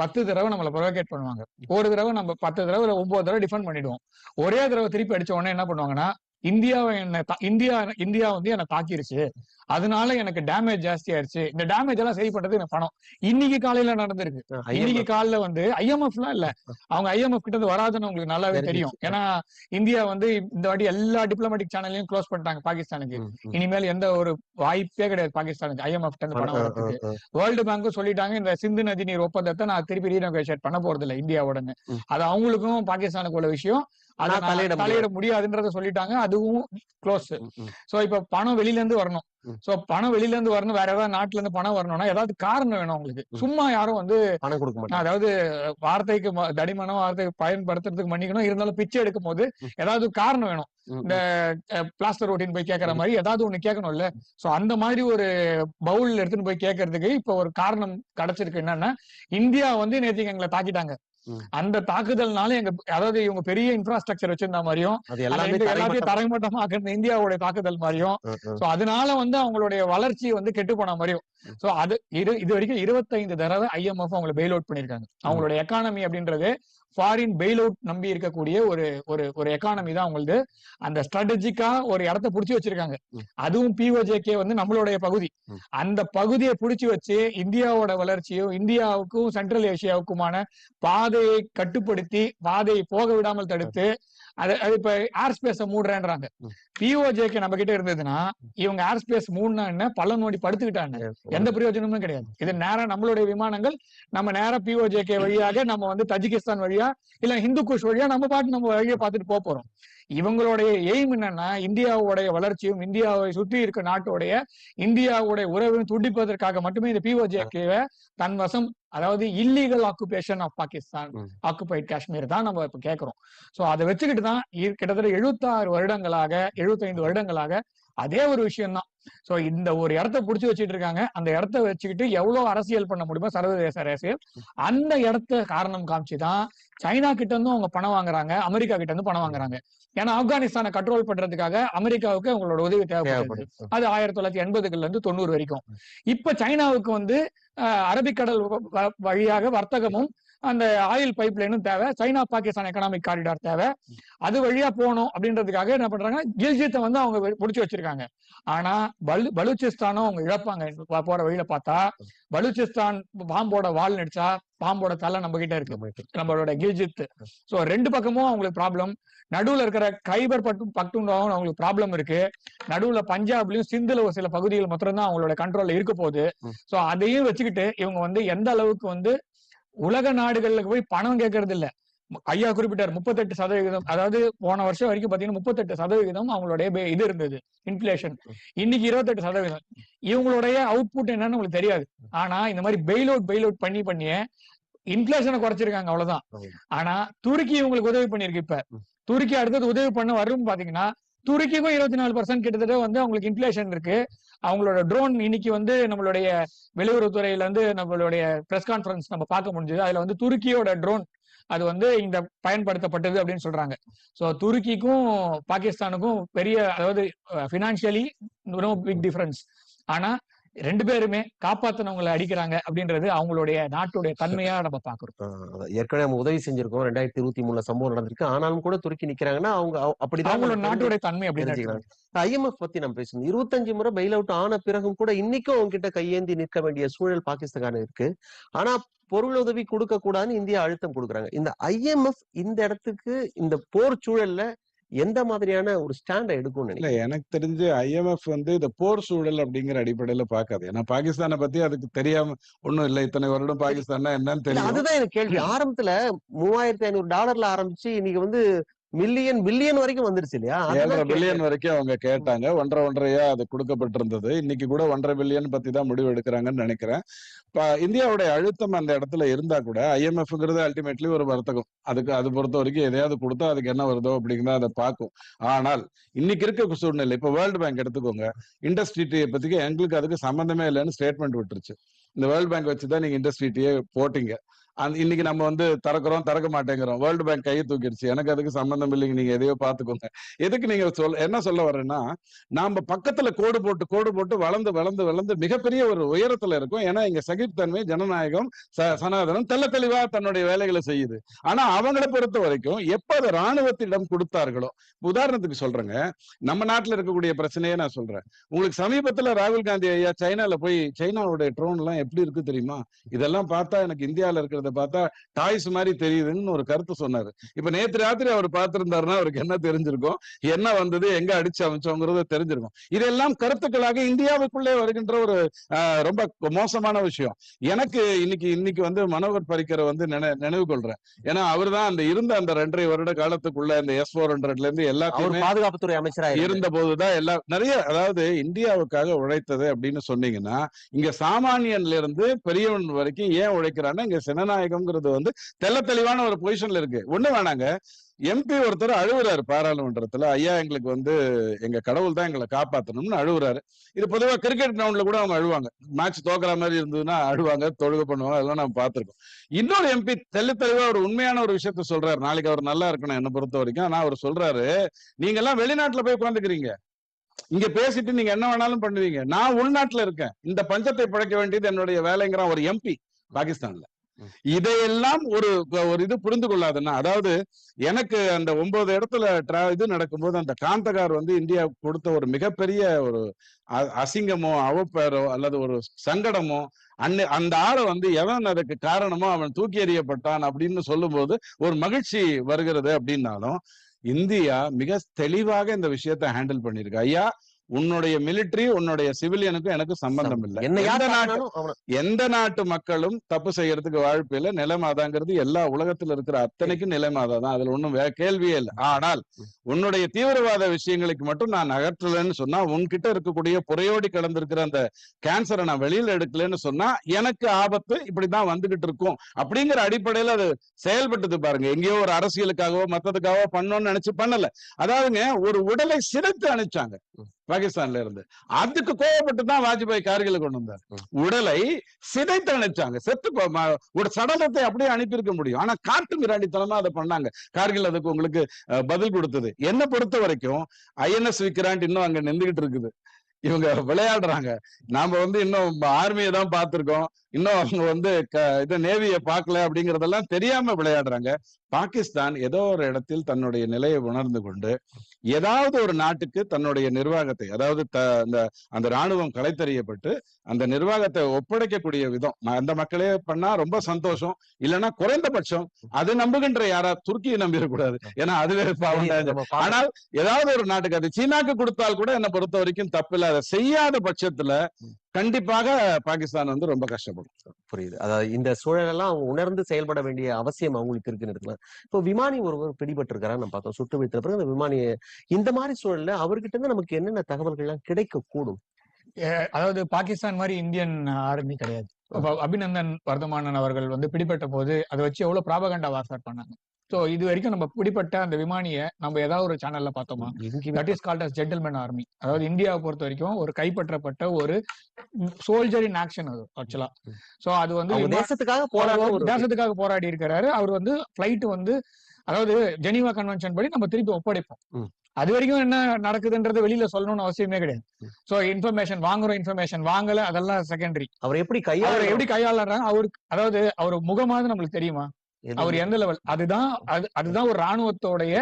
பத்து தடவை நம்மள ப்ரொவோகேட் பண்ணுவாங்க. ஒரு தடவை நம்ம பத்து தடவை ஒன்பது தடவை டிஃபெண்ட் பண்ணிடுவோம். ஒரே தடவை திருப்பி அடிச்ச உடனே என்ன பண்ணுவாங்கன்னா இந்தியாவை என்ன இந்தியா இந்தியா வந்து என்ன தாக்கிருச்சு. அதனால எனக்கு டேமேஜ் ஜாஸ்தி ஆயிருச்சு. இந்த டேமேஜ் எல்லாம் சரி பண்றது எனக்கு பணம். இன்னைக்கு காலையில நடந்திருக்கு. இன்னைக்கு காலைல வந்து ஐஎம்எஃப்லாம் இல்ல. அவங்க ஐஎம்எஃப் கிட்ட இருந்து வராதுன்னு உங்களுக்கு நல்லாவே தெரியும். ஏன்னா இந்தியா வந்து இந்த வாட்டி எல்லா டிப்ளமேட்டிக் சேனல்லையும் க்ளோஸ் பண்ணிட்டாங்க பாகிஸ்தானுக்கு. இனிமேல் எந்த ஒரு வாய்ப்பே கிடையாது பாகிஸ்தானுக்கு. ஐஎம்எஃப் கிட்ட இருந்து பணம் வரதுக்கு. வேர்ல்டு பேங்க்கும் சொல்லிட்டாங்க. இந்த சிந்து நதி நீர் ஒப்பந்தத்தை நான் திருப்பி ரீநெகோசியேட் பண்ண போறது இல்ல இந்தியாவுடனே. அது அவங்களுக்கும் பாகிஸ்தானுக்கு உள்ள விஷயம். ஆனா தலையிட தலையிட முடியாதுன்றத சொல்லிட்டாங்க அதுவும் க்ளோஸ். சோ இப்ப பணம் வெளியில இருந்து வரணும். சோ பணம் வெளியில இருந்து வரணும் வேற ஏதாவது நாட்டுல இருந்து பணம் வரணும்னா ஏதாவது காரணம் வேணும் உங்களுக்கு. சும்மா யாரும் வந்து பணம் கொடுக்க மாட்டாங்க அதாவது வார்த்தைக்கு தடிமனம் வார்த்தைக்கு பயன்படுத்துறதுக்கு மன்னிக்கணும் இருந்தாலும் பிச்சை எடுக்கும் போது. ஏதாவது காரணம் வேணும் இந்த பிளாஸ்டர் ஓட்டின்னு போய் கேட்கற ம். மாதிரி ஏதாவது ஒண்ணு கேட்கணும்ல சோ அந்த மாதிரி ஒரு பவுல் எடுத்துன்னு போய் கேட்கறதுக்கு இப்ப ஒரு காரணம் கிடைச்சிருக்கு என்னன்னா இந்தியா வந்து நேற்றுக்கு எங்களை தாக்கிட்டாங்க. அந்த தாக்குதல்னால எங்க அதாவது இவங்க பெரிய இன்ஃப்ராஸ்ட்ரக்சர் வச்சிருந்த மாதிரியும் எல்லாத்தையும் தரைமட்டம். இந்தியாவுடைய தாக்குதல் மாதிரியும். சோ அதனால வந்து அவங்களுடைய வளர்ச்சி வந்து கெட்டு போன மாதிரியும். சோ அது இது இது வரைக்கும் இருபத்தைந்து தடவை ஐஎம்எஃப் அவங்களை பெயில் அவுட் பண்ணிருக்காங்க. அவங்களுடைய எக்கானமி அப்படின்றது ஃபாரின் பெயில் அவுட் நம்பி இருக்கக்கூடிய ஒரு ஒரு ஒரு எக்கானமி தான் அவங்களது அந்த ஸ்ட்ராட்டஜிக்கா ஒரு இடத்த புடிச்சு வச்சிருக்காங்க. அதுவும் பிஓஜேகே வந்து நம்மளுடைய பகுதி. அந்த பகுதியை புடிச்சு வச்சு இந்தியாவோட வளர்ச்சியும் இந்தியாவுக்கும் சென்ட்ரல் ஏசியாவுக்குமான பாதையை கட்டுப்படுத்தி பாதையை போக விடாமல் தடுத்து அது அது இப்ப ஏர் ஸ்பேஸ மூடுறேன்றாங்க. பிஓஜேக்கு நம்ம கிட்ட இருந்ததுன்னா இவங்க ஏர் ஸ்பேஸ் மூணுனா என்ன? பள்ள நோண்டி படுத்துக்கிட்டாங்க. எந்த பிரயோஜனமும் கிடையாது. இது நேரா நம்மளுடைய விமானங்கள் நம்ம நேரா பிஓஜேகே வழியாக நம்ம வந்து தஜிகிஸ்தான் வழியா இல்ல இந்து குஷ் வழியா நம்ம பாட்டு நம்ம வழியை பார்த்துட்டு போக போறோம். இவங்களுடைய எய்ம் என்னன்னா இந்தியாவுடைய வளர்ச்சியும் இந்தியாவை சுற்றி இருக்க நாட்டுடைய இந்தியாவுடைய உறவையும் துண்டிப்பதற்காக மட்டுமே இந்த பிஓஜேகேவை தன் வசம் அதாவது illegal occupation of Pakistan. Occupied Kashmir தான் நம்ம இப்ப கேட்கிறோம் சோ அதை வச்சுக்கிட்டு தான் கிட்டத்தட்ட 76 வருடங்களாக 75 வருடங்களாக அதே ஒரு விஷயம் தான் சோ இந்த ஒரு இடத்த புடிச்சு வச்சுட்டு இருக்காங்க. அந்த இடத்த வச்சுக்கிட்டு எவ்வளவு அரசியல் பண்ண முடியுமோ சர்வதேச அரசியல். அந்த இடத்த காரணம் காமிச்சுதான் சைனா கிட்ட இருந்தும் அவங்க பணம் வாங்குறாங்க அமெரிக்கா கிட்ட இருந்து பணம் வாங்குறாங்க. ஏன்னா ஆப்கானிஸ்தானை கண்ட்ரோல் பண்றதுக்காக அமெரிக்காவுக்கு அவங்களோட உதவி தேவைப்படுது. அது ஆயிரத்தி தொள்ளாயிரத்தி எண்பதுகள்ல இருந்து தொண்ணூறு வரைக்கும். இப்ப சைனாவுக்கு வந்து அரபிக்கடல் வழியாக வர்த்தகமும் அந்த ஆயில் பைப் லைனும் தேவை. சைனா பாகிஸ்தான் எக்கனாமிக் காரிடார் தேவை. அது வழியா போகணும் அப்படின்றதுக்காக என்ன பண்றாங்க கில்ஜித்தை வந்து அவங்க புடிச்சு வச்சிருக்காங்க. ஆனா பலு பலூச்சிஸ்தானும் அவங்க இழப்பாங்க. போற வழியில பார்த்தா பலூச்சிஸ்தான் பாம்போட வால் நடிச்சா பாம்போட தலை நம்ம கிட்ட இருக்கு. நம்மளோட கில்ஜித். சோ ரெண்டு பக்கமும் அவங்களுக்கு ப்ராப்ளம் நடுவுல இருக்கிற கைபர் பட்டு பக்டுண்டாவும் அவங்களுக்கு ப்ராப்ளம் இருக்கு. நடுவுல பஞ்சாப்லயும் சிந்துல ஒரு சில பகுதிகள் மாத்திரம் தான் அவங்களோட கண்ட்ரோல்ல இருக்க போகுது. சோ அதையும் வச்சுக்கிட்டு இவங்க வந்து எந்த அளவுக்கு வந்து உலக நாடுகளுக்கு போய் பணம் கேட்கறது இல்ல ஐயா குறிப்பிட்டார் முப்பத்தெட்டு சதவிகிதம் அதாவது போன வருஷம் வரைக்கும் பாத்தீங்கன்னா முப்பத்தெட்டு சதவிகிதம் அவங்களுடைய இது இருந்தது இன்ஃபிளேஷன் இன்னைக்கு இருபத்தெட்டு சதவீதம் இவங்களுடைய அவுட்புட் என்னன்னு உங்களுக்கு தெரியாது. ஆனா இந்த மாதிரி பெயில் அவுட் பெயில் அவுட் பண்ணி பண்ணியே இன்ஃபிளேஷனை குறைச்சிருக்காங்க அவ்வளவுதான். ஆனா துருக்கி இவங்களுக்கு உதவி பண்ணிருக்கு இப்ப. துருக்கி அடுத்தது உதவி பண்ண வரும் பாத்தீங்கன்னா துருக்கிக்கும் இருபத்தி நாலு பர்சன்ட் கிட்டத்தட்ட வந்து அவங்களுக்கு இன்ஃபிளேஷன் இருக்கு. அவங்களோட ட்ரோன் இன்னைக்கு வந்து நம்மளுடைய வெளியுறவுத்துறையில இருந்து நம்மளுடைய பிரஸ் கான்ஃபரன்ஸ் நம்ம பார்க்க முடிஞ்சது. அதுல வந்து துருக்கியோட ட்ரோன் அது வந்து இந்த பயன்படுத்தப்பட்டது அப்படின்னு சொல்றாங்க. சோ துருக்கிக்கும் பாகிஸ்தானுக்கும் பெரிய அதாவது பினான்சியலி நோ பிக் டிஃபரன்ஸ் ஆனா ரெண்டு பேருமே காப்பாத்தினவங்களை அடிக்கிறாங்க அப்படின்றது அவங்களுடைய நாட்டுடைய தன்மையா நம்ம பாக்குறோம். ஏற்கனவே நம்ம உதவி செஞ்சிருக்கோம். ரெண்டாயிரத்தி இருபத்தி மூணுல சம்பவம் நடந்திருக்கு. ஆனாலும் கூட துருக்கி நிக்கிறாங்கன்னா அவங்க அவ- அப்படிதான் அவங்களோட நாட்டுடைய தன்மை அப்படின்னு ஐஎம்எஃப் பத்தி நம்ம பேசணும் இருபத்தஞ்சு முறை பெயில் அவுட் ஆன பிறகும் கூட இன்னைக்கும் அவங்க கிட்ட கையேந்தி நிற்க வேண்டிய சூழல் பாகிஸ்தான் இருக்கு. ஆனா பொருள் உதவி கொடுக்க கூடாதுன்னு இந்தியா அழுத்தம் கொடுக்குறாங்க. இந்த ஐஎம்எஃப் இந்த இடத்துக்கு இந்த போர் சூழல்ல எந்த மாதிரியான ஒரு ஸ்டாண்டை எடுக்கும்னு இல்ல எனக்கு தெரிஞ்சு ஐஎம்எஃப் வந்து இந்த போர் சூழல் அப்படிங்கிற அடிப்படையில பார்க்காது. ஏன்னா பாகிஸ்தானை பத்தி அதுக்கு தெரியாம ஒண்ணும் இல்ல. இத்தனை வருடம் பாகிஸ்தான்னா என்னன்னு தெரியும். அதுதான் எனக்கு கேள்வி. ஆரம்பத்துல மூவாயிரத்தி ஐநூறு டாலர்ல ஆரம்பிச்சு இன்னைக்கு வந்து மில்லியன் பில்லியன் வரைக்கும் வந்துருச்சு இல்லையா? ஏழரை. பில்லியன் வரைக்கும் அவங்க கேட்டாங்க. ஒன்றரை ஒன்றரையா அது கொடுக்கப்பட்டிருந்தது. இன்னைக்கு கூட ஒன்றரை பில்லியன் பத்தி தான் முடிவு எடுக்கிறாங்கன்னு நினைக்கிறேன். இப்ப இந்தியாவுடைய அழுத்தம் அந்த இடத்துல இருந்தா கூட ஐஎம்எஃப்ங்கிறது அல்டிமேட்லி ஒரு வர்த்தகம். அதுக்கு அது பொறுத்த வரைக்கும் எதையாவது கொடுத்தா அதுக்கு என்ன வருதோ அப்படிங்கிறத அதை பார்க்கும். ஆனால் இன்னைக்கு இருக்க சூழ்நிலை இப்ப வேர்ல்டு பேங்க் எடுத்துக்கோங்க. இண்டஸ்ட்ரி பத்திக்கு எங்களுக்கு அதுக்கு சம்பந்தமே இல்லைன்னு ஸ்டேட்மெண்ட் விட்டுருச்சு. இந்த வேர்ல்டு பேங்க் வச்சுதான் நீங்க இண்டஸ்ட்ரிட்டியே போட்டீங்க. இன்னைக்கு நம்ம வந்து திறக்கிறோம் திறக்க மாட்டேங்கிறோம். வேர்ல்டு பேங்க் கையை தூக்கிடுச்சு. எனக்கு அதுக்கு சம்பந்தம் இல்லைங்க. நீங்க எதையோ பாத்துக்கோங்க எதுக்கு நீங்க சொல் என்ன சொல்ல வர்றேன்னா நாம பக்கத்துல கோடு போட்டு கோடு போட்டு வளர்ந்து வளர்ந்து வளர்ந்து மிகப்பெரிய ஒரு உயரத்துல இருக்கும். ஏன்னா இங்க சகிப்புத்தன்மை ஜனநாயகம் ச- சனாதனம் தெல்ல தெளிவா தன்னுடைய வேலைகளை செய்யுது. ஆனா அவங்கள பொறுத்த வரைக்கும் எப்ப அதை ராணுவத்திடம் கொடுத்தார்களோ உதாரணத்துக்கு சொல்றேங்க. நம்ம நாட்டுல இருக்கக்கூடிய பிரச்சனையே நான் சொல்றேன். உங்களுக்கு சமீபத்துல ராகுல் காந்தி ஐயா சைனால போய் சைனாவுடைய ட்ரோன் எல்லாம் எப்படி இருக்கு தெரியுமா? இதெல்லாம் பார்த்தா எனக்கு இந்தியால இருக்கிறத பார்த்தா டாய்ஸ் மாதிரி தெரியுதுன்னு ஒரு கருத்து சொன்னாரு. இப்ப நேத்து ராத்திரி அவர் பார்த்திருந்தாருன்னா அவருக்கு என்ன தெரிஞ்சிருக்கும்? என்ன வந்தது? எங்க அடிச்சு அமைச்சோங்கிறது தெரிஞ்சிருக்கும். இதெல்லாம் கருத்துக்களாக இந்தியாவுக்குள்ளே வருகின்ற ஒரு ரொம்ப மோசமான விஷயம். எனக்கு இன்னைக்கு இன்னைக்கு வந்து மனோகர் பரிக்கரை வந்து நினை நினைவு கொள்றேன். ஏன்னா அவர்தான் அந்த இருந்த அந்த ரெண்டரை வருட காலத்துக்குள்ள இந்த எஸ் போர் ஹண்ட்ரட்ல இருந்து அவர் எல்லாத்தையுமே பாதுகாப்புத்துறை அமைச்சரா இருந்தாரு. இருந்த போதுதான் எல்லா நிறைய அதாவது இந்தியாவுக்காக உழைத்தது அப்படின்னு சொன்னீங்கன்னா இங்க சாமானியன்ல இருந்து பெரியவன் வரைக்கும் ஏன் உழைக்கிறான்னா இங்க ஜனநாயகம்ங்கிறது வந்து தெள்ள தெளிவான ஒரு பொசிஷன்ல இருக்கு. ஒண்ணு வேணாங்க. எம்பி ஒருத்தர் அழுவுறாரு பாராளுமன்றத்துல. ஐயா எங்களுக்கு வந்து எங்க கடவுள் தான் எங்களை காப்பாத்தணும்னு அழுகுறாரு. இது பொதுவா கிரிக்கெட் கிரவுண்ட்ல கூட அவங்க அழுவாங்க. மேட்ச் தோக்குற மாதிரி இருந்ததுன்னா அழுவாங்க தொழுக பண்ணுவாங்க அதெல்லாம் நம்ம பார்த்திருக்கோம். இன்னொரு எம்பி தெள்ள தெளிவா ஒரு உண்மையான ஒரு விஷயத்த சொல்றாரு. நாளைக்கு அவர் நல்லா இருக்கணும் என்ன பொறுத்த வரைக்கும். ஆனா அவர் சொல்றாரு நீங்க எல்லாம் வெளிநாட்டுல போய் உட்காந்துக்கிறீங்க இங்க பேசிட்டு நீங்க என்ன வேணாலும் பண்ணுவீங்க. நான் உள்நாட்டுல இருக்கேன். இந்த பஞ்சத்தை பிழைக்க வேண்டியது என்னுடைய வேலைங்கிறான் ஒரு எம்பி பாகிஸ்தான்ல. இதையெல்லாம் ஒரு ஒரு இது புரிந்து கொள்ளாதுன்னா அதாவது எனக்கு அந்த ஒன்பது இடத்துல ட்ரா இது நடக்கும்போது அந்த காந்தகார் வந்து இந்தியா கொடுத்த ஒரு மிகப்பெரிய ஒரு அ- அசிங்கமோ அவப்பேரோ அல்லது ஒரு சங்கடமோ அன்னு அந்த ஆளை வந்து எவன் அதுக்கு காரணமோ அவன் தூக்கி எறியப்பட்டான் அப்படின்னு சொல்லும்போது ஒரு மகிழ்ச்சி வருகிறது அப்படின்னாலும் இந்தியா மிக தெளிவாக இந்த விஷயத்த ஹேண்டில் பண்ணியிருக்கு. ஐயா உன்னுடைய மிலிட்டரி உன்னுடைய சிவிலியனுக்கும் எனக்கு சம்பந்தம் இல்லை. எந்த நாட்டு எந்த நாட்டு மக்களும் தப்பு செய்யறதுக்கு வாய்ப்பு இல்லை நிலைமாதாங்கிறது எல்லா உலகத்துல இருக்கிற அத்தனைக்கும் நிலைமாதா தான். அதுல ஒண்ணும் கேள்வியே இல்லை. ஆனால் உன்னுடைய தீவிரவாத விஷயங்களுக்கு மட்டும் நான் அகற்றலைன்னு சொன்னா உன்கிட்ட இருக்கக்கூடிய புறையோடி கலந்திருக்கிற அந்த கேன்சரை நான் வெளியில எடுக்கலைன்னு சொன்னா எனக்கு ஆபத்து இப்படிதான் வந்துகிட்டு இருக்கும். அப்படிங்கிற அடிப்படையில அது செயல்பட்டது பாருங்க. எங்கேயோ ஒரு அரசியலுக்காகவோ மத்ததுக்காகவோ பண்ணணும்னு நினைச்சு பண்ணல. அதாவதுங்க ஒரு உடலை சிதைத்து அனுப்பிச்சாங்க. பாகிஸ்தான்ல இருந்து. அதுக்கு கோவப்பட்டு தான் வாஜ்பாய் கார்கில கொண்டு வந்தார். உடலை சிதைத்து அனுப்பிச்சாங்க செத்து ஒரு சடலத்தை அப்படியே அனுப்பியிருக்க முடியும். ஆனா காட்டு மிராண்டித்தனமா அதை பண்ணாங்க. கார்கில் அதுக்கு உங்களுக்கு பதில் கொடுத்தது. என்ன பொறுத்த வரைக்கும் ஐஎன்எஸ் விக்ராண்ட் இன்னும் அங்க நின்றுகிட்டு இருக்குது. இவங்க விளையாடுறாங்க. நாம வந்து இன்னும் ஆர்மியை தான் பார்த்திருக்கோம். இன்னும் அவங்க வந்து இது நேவிய பார்க்கல அப்படிங்கறதெல்லாம் தெரியாம விளையாடுறாங்க. பாகிஸ்தான் ஏதோ ஒரு இடத்தில் தன்னுடைய நிலையை உணர்ந்து கொண்டு ஏதாவது ஒரு நாட்டுக்கு தன்னுடைய நிர்வாகத்தை அதாவது த- அந்த அந்த ராணுவம் கலைத்தறியப்பட்டு அந்த நிர்வாகத்தை ஒப்படைக்கக்கூடிய விதம் அந்த மக்களே பண்ணா ரொம்ப சந்தோஷம். இல்லைன்னா குறைந்தபட்சம் அது நம்புகின்ற யாரா துருக்கியை நம்பிடக்கூடாது. ஏன்னா அதுவே. ஆனால் ஏதாவது ஒரு நாட்டுக்கு அது சீனாக்கு கொடுத்தால் கூட என்னை பொறுத்த வரைக்கும் தப்பில்லை. அதை செய்யாத பட்சத்துல கண்டிப்பாக பாகிஸ்தான் வந்து ரொம்ப கஷ்டப்படும். புரியுது. அதாவது இந்த சூழலெல்லாம் அவங்க உணர்ந்து செயல்பட வேண்டிய அவசியம் அவங்களுக்கு இருக்குன்னு எடுத்துக்கலாம் இப்போ விமானி ஒருவர் பிடிபட்டு நம்ம பார்த்தோம். சுட்டு வீழ்த்தின பிறகு அந்த விமானியை இந்த மாதிரி சூழல்ல அவர்கிட்ட இருந்து நமக்கு என்னென்ன தகவல்கள் எல்லாம் கிடைக்க கூடும் அஹ் அதாவது பாகிஸ்தான் மாதிரி இந்தியன் ஆர்மி கிடையாது. அப்ப அபிநந்தன் வர்தமானன் அவர்கள் வந்து பிடிபட்ட போது அதை வச்சு எவ்வளவு ப்ராபகண்டா வார்ஃபேர் பண்ணாங்க. சோ இது வரைக்கும் நம்ம பிடிப்பட்ட அந்த விமானியை நம்ம ஏதாவது ஒரு சேனல்ல பார்த்தோமா? That is called as gentleman army அதாவது இந்தியாவை பொறுத்த வரைக்கும் ஒரு கைப்பற்றப்பட்ட ஒரு சோல்ஜர் இன் ஆக்ஷன் அது ஆக்சுவலா சோ அது வந்து தேசத்துக்காக போராட தேசத்துக்காக போராடி இருக்கிறாரு அவர் வந்து பிளைட் வந்து அதாவது ஜெனீவா கன்வென்ஷன் படி நம்ம திருப்பி ஒப்படைப்போம். அது வரைக்கும் என்ன நடக்குதுன்றது வெளியில சொல்லணும்னு அவசியமே கிடையாது. சோ இன்ஃபர்மேஷன் வாங்குறோம் இன்ஃபர்மேஷன் வாங்கல அதெல்லாம் செகண்டரி அவர் எப்படி கையாள எப்படி கையாளுறாங்க? அவருக்கு அதாவது அவர் முகமாவது நம்மளுக்கு தெரியுமா? அவர் எந்த லெவல் அதுதான் அது அதுதான் ஒரு ராணுவத்தோடைய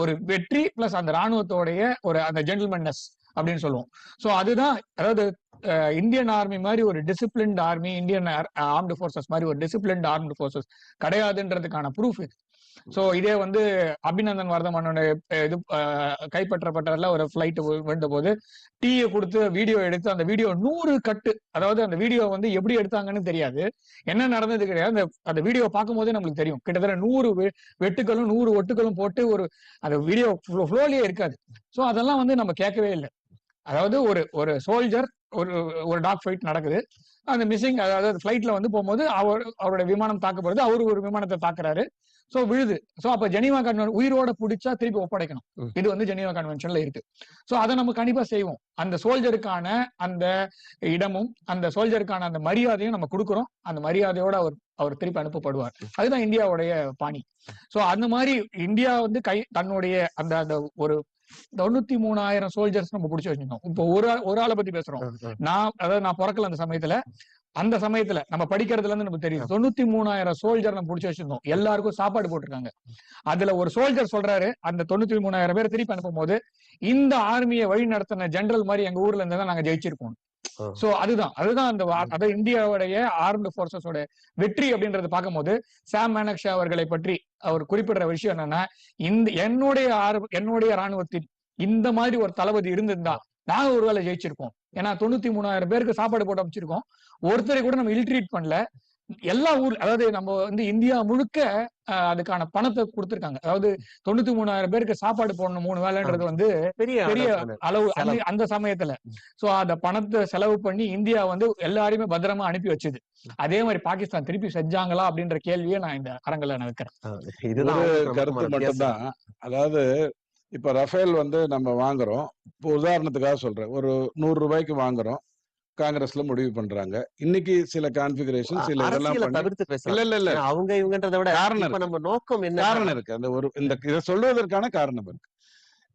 ஒரு வெற்றி பிளஸ் அந்த ராணுவத்தோடைய ஒரு அந்த ஜென்டில்மென்னஸ் அப்படின்னு சொல்லுவோம். சோ அதுதான் அதாவது இந்தியன் ஆர்மி மாதிரி ஒரு disciplined army Indian armed forces மாதிரி ஒரு டிசிப்ளின்ட் ஆர்ம்டு ஃபோர்ஸஸ் கிடையாதுன்றதுக்கான ப்ரூஃப் இது. சோ இதே வந்து அபிநந்தன் வர்தமானோட இது கைப்பற்றப்பட்டதுல ஒரு ஃபிளைட் விழுந்த போது டீயை கொடுத்து வீடியோ எடுத்து அந்த வீடியோ நூறு கட்டு அதாவது அந்த வீடியோ வந்து எப்படி எடுத்தாங்கன்னு தெரியாது. என்ன நடந்தது கிடையாது. அந்த அந்த வீடியோ பார்க்கும்போதே நம்மளுக்கு தெரியும். கிட்டத்தட்ட நூறு வெட்டுக்களும் நூறு ஒட்டுகளும் போட்டு ஒரு அந்த வீடியோ ஃப்ளோலயே இருக்காது. சோ அதெல்லாம் வந்து நம்ம கேட்கவே இல்லை. அதாவது ஒரு ஒரு சோல்ஜர் ஒரு ஒரு டாக் ஃபைட் நடக்குது. அந்த மிஸ்ஸிங் அதாவது ஃபிளைட்ல வந்து போகும்போது அவர் அவரோட விமானம் தாக்கப்படுது. அவரு ஒரு விமானத்தை தாக்குறாரு. சோ விழுது. சோ அப்ப ஜெனீவா கன்வென் உயிரோட பிடிச்சா திருப்பி ஒப்படைக்கணும். இது வந்து ஜெனீவா கன்வென்ஷன்ல இருக்கு. சோ அதை நம்ம கண்டிப்பா செய்வோம். அந்த சோல்ஜருக்கான அந்த இடமும் அந்த சோல்ஜருக்கான அந்த மரியாதையும் நம்ம கொடுக்குறோம். அந்த மரியாதையோட அவர் அவர் திருப்பி அனுப்பப்படுவார். அதுதான் இந்தியாவுடைய பாணி. சோ அந்த மாதிரி இந்தியா வந்து கை தன்னுடைய அந்த அந்த ஒரு தொண்ணூத்தி மூணாயிரம் சோல்ஜர்ஸ் நம்ம பிடிச்சி வச்சிருந்தோம். இப்போ ஒரு ஒரு ஆளை பத்தி பேசுறோம். நான் அதாவது நான் பிறக்கல அந்த சமயத்துல. அந்த சமயத்துல நம்ம படிக்கிறதுல இருந்து நமக்கு தெரியும். தொண்ணூத்தி மூணாயிரம் சோல்ஜர் நம்ம பிடிச்சி வச்சிருந்தோம். எல்லாருக்கும் சாப்பாடு போட்டிருக்காங்க. அதுல ஒரு சோல்ஜர் சொல்றாரு அந்த தொண்ணூத்தி மூணாயிரம் பேர் திருப்பி அனுப்பும் போது இந்த ஆர்மியை வழி நடத்தின ஜெனரல் மாதிரி எங்க ஊர்ல இருந்தா நாங்க ஜெயிச்சிருப்போம் ஆ. சோ அதுதான். அதுதான் அந்த அதாவது இந்தியாவுடைய ஆர்ம்டு போர்சஸோட வெற்றி அப்படின்றத பார்க்கும்போது சாம் மேனக்ஷா அவர்களை பற்றி அவர் குறிப்பிடுற விஷயம் என்னன்னா இந்த என்னுடைய ஆர்- என்னுடைய ராணுவத்தில் இந்த மாதிரி ஒரு தளபதி இருந்திருந்தா நாங்க ஒருவேளை ஜெயிச்சிருப்போம். ஏன்னா தொண்ணூத்தி மூணாயிரம் பேருக்கு சாப்பாடு போட்டு அமைச்சிருக்கோம். ஒருத்தரை கூட நம்ம இல்ட்ரீட் பண்ணல. எல்லா ஊர் அதாவது நம்ம வந்து இந்தியா முழுக்க அதுக்கான பணத்தை கொடுத்திருக்காங்க. அதாவது தொண்ணூத்தி மூணாயிரம் பேருக்கு சாப்பாடு போடணும் மூணு வேலைன்றது வந்து பெரிய பெரிய அளவு அந்த- சமயத்துல. சோ அந்த பணத்தை செலவு பண்ணி இந்தியா வந்து எல்லாரையுமே பத்திரமா அனுப்பி வச்சுது. அதே மாதிரி பாகிஸ்தான் திருப்பி செஞ்சாங்களா அப்படின்ற கேள்வியை நான் இந்த அரங்கில நான் வைக்கிறேன். இதுதான் ஒரு கருத்து. மட்டும்தான். அதாவது இப்ப ரஃபேல் வந்து நம்ம வாங்குறோம். இப்போ உதாரணத்துக்காக சொல்றேன். ஒரு நூறு ரூபாய்க்கு வாங்குறோம். காங்கிரஸ்ல முடிவு பண்றாங்க. இன்னைக்கு சில கான்பிகரேஷன் சில இதெல்லாம் தவிர்த்து இல்ல இல்ல இல்ல. அவங்க இவங்கன்றதை விட காரணம் நம்ம நோக்கம் என்ன? காரணம் இருக்கு. அந்த ஒரு இந்த இதை சொல்வதற்கான காரணம் இருக்கு.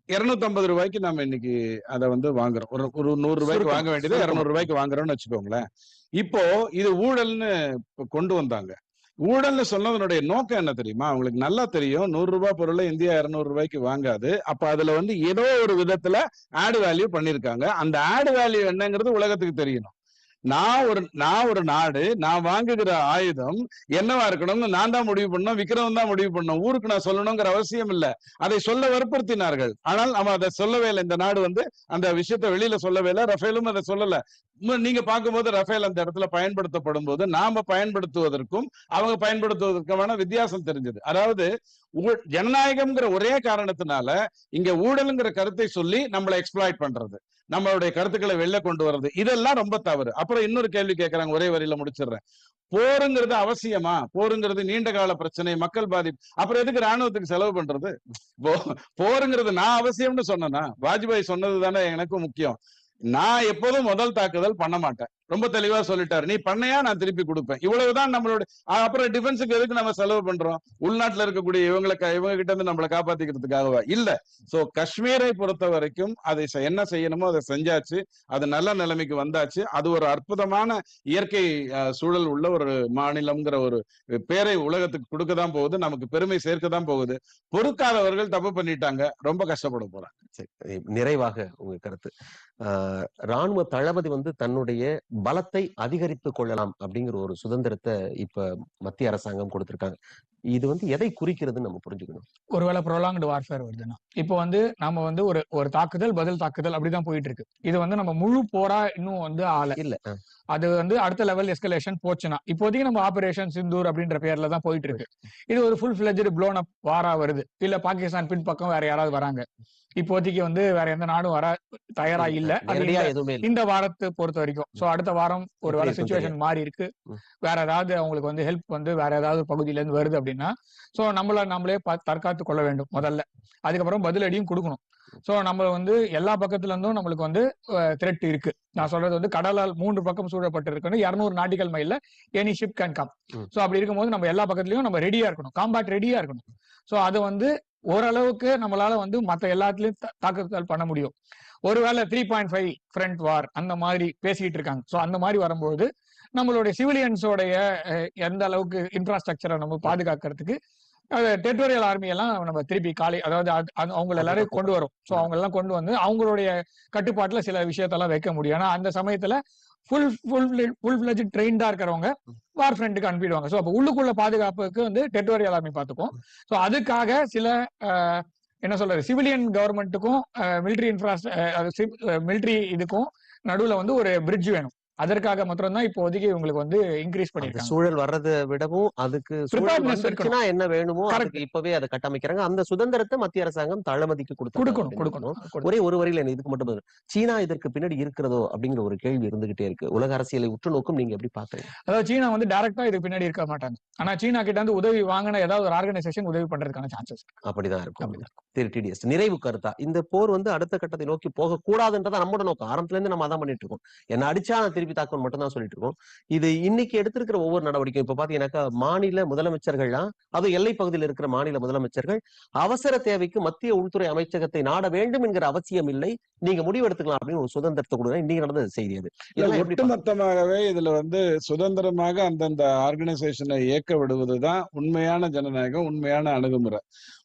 இருநூத்தி ஐம்பது ரூபாய்க்கு நம்ம இன்னைக்கு அதை வந்து வாங்குறோம். ஒரு ஒரு நூறு ரூபாய்க்கு வாங்க வேண்டியது. இருநூறு ரூபாய்க்கு வாங்குறோம்னு வச்சுக்கோங்களேன். இப்போ இது ஊழல்னு கொண்டு வந்தாங்க. ஊழல்னு சொன்னதனுடைய நோக்கம் என்ன தெரியுமா? அவங்களுக்கு நல்லா தெரியும். நூறு ரூபாய் பொருளை இந்தியா இருநூறு ரூபாய்க்கு வாங்காது. அப்ப அதுல வந்து ஏதோ ஒரு விதத்துல ஆடு வேல்யூ பண்ணிருக்காங்க. அந்த ஆடு வேல்யூ என்னங்கிறது உலகத்துக்கு தெரியணும். நான் ஒரு நான் ஒரு நாடு நான் வாங்குகிற ஆயுதம் என்னவா இருக்கணும்னு நான் தான் முடிவு பண்ணணும் விக்ரம் தான் முடிவு பண்ணணும் ஊருக்கு நான் சொல்லணுங்கிற அவசியம் இல்ல. அதை சொல்ல வற்புறுத்தினார்கள். ஆனால் நம்ம அதை சொல்லவே இல்லை. இந்த நாடு வந்து அந்த விஷயத்தை வெளியில சொல்லவே இல்லை. ரஃபேலும் அதை சொல்லல. நீங்க பார்க்கும்போது ரஃபேல் அந்த இடத்துல பயன்படுத்தப்படும் போது நாம பயன்படுத்துவதற்கும் அவங்க பயன்படுத்துவதற்குமான வித்தியாசம் தெரிஞ்சது. அதாவது ஜனநாயகம்ங்கிற ஒரே காரணத்தினால இங்க ஊழலுங்கிற கருத்தை சொல்லி நம்மளை எக்ஸ்பிளாய்ட் பண்றது. நம்மளுடைய கருத்துக்களை வெளில கொண்டு வர்றது. இதெல்லாம் ரொம்ப தவறு. அப்புறம் இன்னொரு கேள்வி கேட்கறாங்க ஒரே வரியில முடிச்சிடுறேன். போருங்கிறது அவசியமா? போருங்கிறது நீண்ட கால பிரச்சனை மக்கள் பாதிப்பு. அப்புறம் எதுக்கு ராணுவத்துக்கு செலவு பண்றது? போ- போருங்கிறது நான் அவசியம்னு சொன்னேனா? வாஜ்பாய் சொன்னது தானே எனக்கும் முக்கியம். நான் எப்போதும் முதல் தாக்குதல் பண்ண மாட்டேன். ரொம்ப தெளிவா சொல்லிட்டாரு. நீ பண்ணையா நான் திருப்பி கொடுப்பேன். இவ்வளவுதான் நம்மளோட அப்புறம் டிஃபென்ஸுக்கு எதுக்கு நம்ம செலவு பண்றோம்? உள்நாட்டுல இருக்கக்கூடிய இவங்களை இவங்க கிட்ட இருந்து நம்மளை காப்பாத்திக்கிறதுக்காகவா? இல்ல. சோ காஷ்மீரை பொறுத்த வரைக்கும் அதை என்ன செய்யணுமோ அதை செஞ்சாச்சு. அது நல்ல நிலைமைக்கு வந்தாச்சு. அது ஒரு அற்புதமான இயற்கை சூழல் உள்ள ஒரு மாநிலம்ங்கிற ஒரு பேரை உலகத்துக்கு கொடுக்க தான் போகுது. நமக்கு பெருமை சேர்க்க தான் போகுது. பொறுக்காதவர்கள் தப்பு பண்ணிட்டாங்க. ரொம்ப கஷ்டப்பட போறாங்க. சரி, நிறைவாக உங்க கருத்து. ஆஹ் ராணுவ தளபதி வந்து தன்னுடைய பலத்தை அதிகரித்துக் கொள்ளலாம் அப்படிங்கிற ஒரு சுதந்திரத்தை இப்ப மத்திய அரசாங்கம் கொடுத்திருக்காங்க. இது வந்து எதை குறிக்கிறதுன்னு நம்ம புரிஞ்சுக்கணும். ஒருவேளை ப்ரொலாங்டு வார்ஃபேர் வருதுன்னா. இப்போ வந்து நாம வந்து ஒரு ஒரு தாக்குதல் பதில் தாக்குதல் அப்படிதான் போயிட்டு இருக்கு இது வந்து நம்ம முழு போரா இன்னும் வந்து ஆள இல்ல அது வந்து அடுத்த லெவல் எஸ்கலேஷன் போச்சுன்னா இப்போதைக்கு நம்ம ஆபரேஷன் சிந்தூர் அப்படின்ற பேர்ல தான் போயிட்டு. இருக்கு இது ஒரு ஃபுல் ஃபிளஜ்டு ப்ளோன் அப் வாரா வருது. இல்ல பாகிஸ்தான் பின்பக்கம் வேற யாராவது வராங்க. இப்போதைக்கு வந்து வேற எந்த நாடும் வர தயாரா இல்ல. இந்த- வாரத்தை பொறுத்த வரைக்கும். சோ அடுத்த வாரம் ஒரு வேற சுச்சுவேஷன் மாறி இருக்கு. வேற ஏதாவது அவங்களுக்கு வந்து ஹெல்ப் வந்து வேற ஏதாவது பகுதியில இருந்து வருது அப்படின்னா சோ நம்மள நம்மளே தற்காத்து கொள்ள வேண்டும் முதல்ல. அதுக்கப்புறம் பதிலடியும் கொடுக்கணும். சோ நம்ம வந்து எல்லா பக்கத்துல இருந்தும் நம்மளுக்கு வந்து த்ரெட் இருக்கு. நான் சொல்றது வந்து கடலால் மூன்று பக்கம் சூழப்பட்டு இருக்குன்னு இருநூறு nautical மைல்ல any ship can come. So அப்படி இருக்கும்போது நம்ம எல்லா பக்கத்துலயும் நம்ம ரெடியா இருக்கணும். காம்பாட் ரெடியா இருக்கணும். சோ அது வந்து ஓரளவுக்கு நம்மளால வந்து மத்த எல்லாத்துலயும் தாக்குதல் பண்ண முடியும். ஒருவேளை three point five front war அந்த மாதிரி பேசிட்டு இருக்காங்க. சோ அந்த மாதிரி வரும்போது நம்மளுடைய சிவிலியன்ஸோடைய எந்த அளவுக்கு இன்ஃப்ராஸ்ட்ரக்சரை நம்ம பாதுகாக்கிறதுக்கு டெரிட்டோரியல் ஆர்மி எல்லாம் நம்ம திருப்பி காலி அதாவது அது- அது அவங்க எல்லாரையும் கொண்டு வரும். சோ அவங்க எல்லாம் கொண்டு வந்து அவங்களுடைய கட்டுப்பாட்டுல சில விஷயத்தெல்லாம் வைக்க முடியும். ஆனா அந்த சமயத்துல ஃபுல் ஃபுல் ஃபுல் ஃபிளஜ் ட்ரெயின்டா இருக்கிறவங்க வார் ஃப்ரண்ட்டுக்கு அனுப்பிடுவாங்க. ஸோ அப்போ உள்ளுக்குள்ள பாதுகாப்புக்கு வந்து டெரிட்டோரியல் ஆர்மி பார்த்துக்கும் ஸோ அதுக்காக சில என்ன சொல்றது சிவிலியன் கவர்மெண்ட்டுக்கும் மிலிட்ரி இன்ஃப்ராஸ்ட் மிலிட்ரி இதுக்கும் நடுவுல வந்து ஒரு பிரிட்ஜ் வேணும். அதற்காக மாத்திரம் தான் இப்போதைக்கு இவங்களுக்கு வந்து இன்க்ரீஸ் பண்ணிருக்காங்க. சூழல் வர்றதை விடவும் அதுக்கு என்ன வேணுமோ இப்பவே அதை கட்டமைக்கிறாங்க. அந்த சுதந்திரத்தை மத்திய அரசாங்கம் கொடுத்தாங்க. கொடுக்கணும் கொடுக்கணும். ஒரே ஒரு வரியில இதுக்கு மட்டும். சீனா இதற்கு பின்னாடி இருக்கிறதோ அப்படிங்கிற ஒரு கேள்வி இருந்துகிட்டே இருக்கு. உலக அரசியலை உற்று நோக்கும் நீங்க எப்படி பாக்குறீங்க அதாவது சீனா வந்து டைரக்டா இதுக்கு பின்னாடி இருக்க மாட்டாங்க. ஆனா சீனா கிட்ட இருந்து உதவி வாங்கின ஏதாவது ஒரு ஆர்கனைசேஷன் உதவி பண்றதுக்கான சான்சஸ் அப்படிதான் இருக்கும். திரு டிடிஎஸ் நிறைவு கருத்தா? இந்த போர் வந்து அடுத்த கட்டத்தை நோக்கி போக கூடாதுன்றதா நம்மளோட நோக்கம். ஆரம்பத்துல இருந்து நம்ம அதான் பண்ணிட்டு இருக்கோம். என்ன அடிச்சா நான் திருப்பி தாக்கணும் மட்டும் தான் சொல்லிட்டு இருக்கோம். இது இன்னைக்கு எடுத்திருக்கிற ஒவ்வொரு நடவடிக்கையும் இப்ப பாத்தீங்கன்னாக்கா மாநில முதலமைச்சர்கள்லாம் அது எல்லை பகுதியில் இருக்கிற மாநில முதலமைச்சர்கள் அவசர தேவைக்கு மத்திய உள்துறை அமைச்சகத்தை நாட வேண்டும் என்கிற அவசியம் இல்லை. நீங்க முடிவு எடுத்துக்கலாம் அப்படின்னு ஒரு சுதந்திரத்தை கொடுங்க. இன்னைக்கு நடந்த செய்தி அது? ஒட்டுமொத்தமாகவே இதுல வந்து சுதந்திரமாக அந்தந்த ஆர்கனைசேஷனை இயக்க விடுவதுதான் உண்மையான ஜனநாயகம் உண்மையான அணுகுமுறை.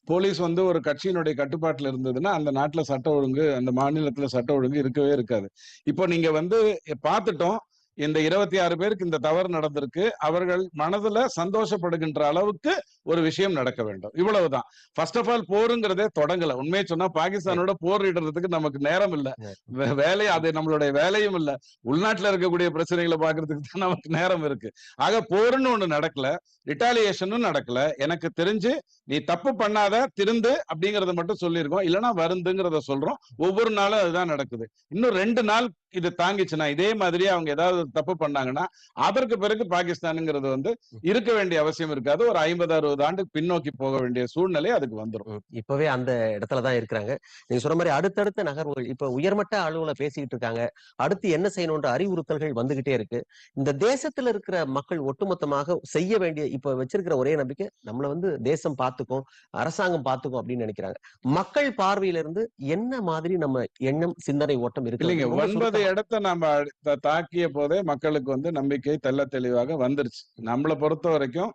போலீஸ் வந்து ஒரு கட்சியினுடைய கட்டுப்பாட்டுல இருந்ததுன்னா அந்த நாட்டுல சட்ட ஒழுங்கு அந்த மாநிலத்துல சட்ட ஒழுங்கு இருக்கவே இருக்காது. இப்போ நீங்க வந்து பார்த்துட்டோம் இந்த இருபத்தி ஆறு பேருக்கு இந்த தவறு நடந்திருக்கு. அவர்கள் மனதுல சந்தோஷப்படுகின்ற அளவுக்கு ஒரு விஷயம் நடக்க வேண்டும். இவ்வளவுதான். ஃபர்ஸ்ட் ஆஃப் ஆல் போருங்கிறதே தொடங்கல. உண்மையை சொன்னா பாகிஸ்தானோட போரிடுறதுக்கு நமக்கு நேரம் இல்ல. வேலை அது நம்மளுடைய வேலையும் இல்ல. உள்நாட்டுல இருக்கக்கூடிய பிரச்சனைகளை பாக்குறதுக்கு தான் நமக்கு நேரம் இருக்கு. ஆக போருன்னு ஒண்ணு நடக்கல. ரிட்டாலியேஷனும் நடக்கல. எனக்கு தெரிஞ்சு நீ தப்பு பண்ணாத திருந்து அப்படிங்கறத மட்டும் சொல்லியிருக்கோம். இல்லைன்னா வருந்துங்கிறத சொல்றோம். ஒவ்வொரு நாளும் அதுதான் நடக்குது. இன்னும் ரெண்டு நாள் இது தாங்கிச்சுன்னா இதே மாதிரி அவங்க ஏதாவது தப்பு பண்ணாங்கன்னா அதற்கு பிறகு பாகிஸ்தானுங்கிறது வந்து இருக்க வேண்டிய அவசியம் இருக்காது. ஒரு ஐம்பது அறுபது ஆண்டுக்கு பின்னோக்கி போக வேண்டிய சூழ்நிலை அதுக்கு வந்துடும் இப்பவே அந்த இடத்துலதான் இருக்கிறாங்க. நீங்க சொன்ன மாதிரி அடுத்தடுத்த நகர்வுகள் இப்ப உயர்மட்ட அளவுல பேசிக்கிட்டு இருக்காங்க. அடுத்து என்ன செய்யணும்ன்ற அறிவுறுத்தல்கள் வந்துகிட்டே இருக்கு. இந்த தேசத்துல இருக்கிற மக்கள் ஒட்டுமொத்தமாக செய்ய வேண்டிய இப்ப வச்சிருக்கிற ஒரே நம்பிக்கை நம்மள வந்து தேசம் பார்த்துக்கும் அரசாங்கம் பார்த்துக்கும் அப்படின்னு நினைக்கிறாங்க. மக்கள் பார்வையில இருந்து என்ன மாதிரி நம்ம எண்ணம் சிந்தனை ஓட்டம் இருக்கு? இல்லைங்க ஒன்பது இடத்த நம்ம தாக்கிய போதே மக்களுக்கு வந்து நம்பிக்கை தெள்ள தெளிவாக வந்துருச்சு. நம்மளை பொறுத்த வரைக்கும்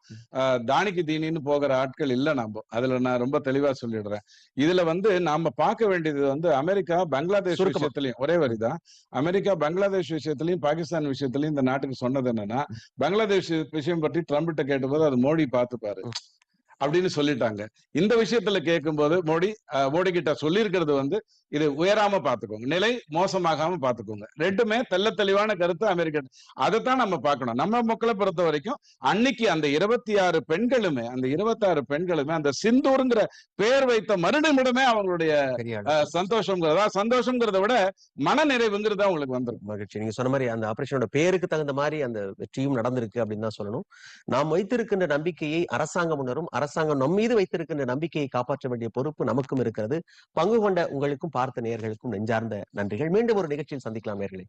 தானிக்கு தீனின்னு போகிற ஆட்கள் இல்ல நம்ம அதுல நான் ரொம்ப தெளிவா சொல்லிடுறேன். இதுல வந்து நாம பார்க்க வேண்டியது வந்து அமெரிக்கா பங்களாதேஷ். விஷயத்திலையும் ஒரே வரிதான். அமெரிக்கா பங்களாதேஷ் விஷயத்திலையும் பாகிஸ்தான் விஷயத்திலையும் இந்த நாட்டுக்கு சொன்னது என்னன்னா பங்களாதேஷ் விஷயம் பற்றி ட்ரம்ப்கிட்ட கேட்டபோது அது மோடி பார்த்துப்பாரு. அப்படின்னு சொல்லிட்டாங்க. இந்த விஷயத்துல கேட்கும்போது மோடி மோடி கிட்ட சொல்லியிருக்கிறது வந்து இது உயராம பாத்துக்கோங்க நிலை மோசமாகாம பாத்துக்கோங்க ரெண்டுமே தெள்ள தெளிவான கருத்து அமெரிக்கா அதைத்தான் நம்ம பார்க்கணும். நம்ம மக்களை பொறுத்த வரைக்கும் அன்னைக்கு அந்த இருபத்தி ஆறு பெண்களுமே அந்த இருபத்தாறு பெண்களுமே அந்த சிந்தூருங்கிற பேர் வைத்த மறுநிமிடமே அவங்களுடைய சந்தோஷங்கிறதா சந்தோஷங்கிறத விட மன நிறைவுங்கிறது அவங்களுக்கு வந்துரும் மகிழ்ச்சி. நீங்க சொன்ன மாதிரி அந்த ஆபரேஷனோட பேருக்கு தகுந்த மாதிரி அந்த வெற்றியும் நடந்திருக்கு அப்படின்னு தான் சொல்லணும். நாம் வைத்திருக்கின்ற நம்பிக்கையை அரசாங்கம் உணரும் அரசாங்கம் நம் மீது வைத்திருக்கின்ற நம்பிக்கையை காப்பாற்ற வேண்டிய பொறுப்பு நமக்கும் இருக்கிறது. பங்கு கொண்ட உங்களுக்கும் பார்த்த நேயர்களுக்கும் நெஞ்சார்ந்த நன்றிகள். மீண்டும் ஒரு நிகழ்ச்சியில் சந்திக்கலாம் நேயர்களே.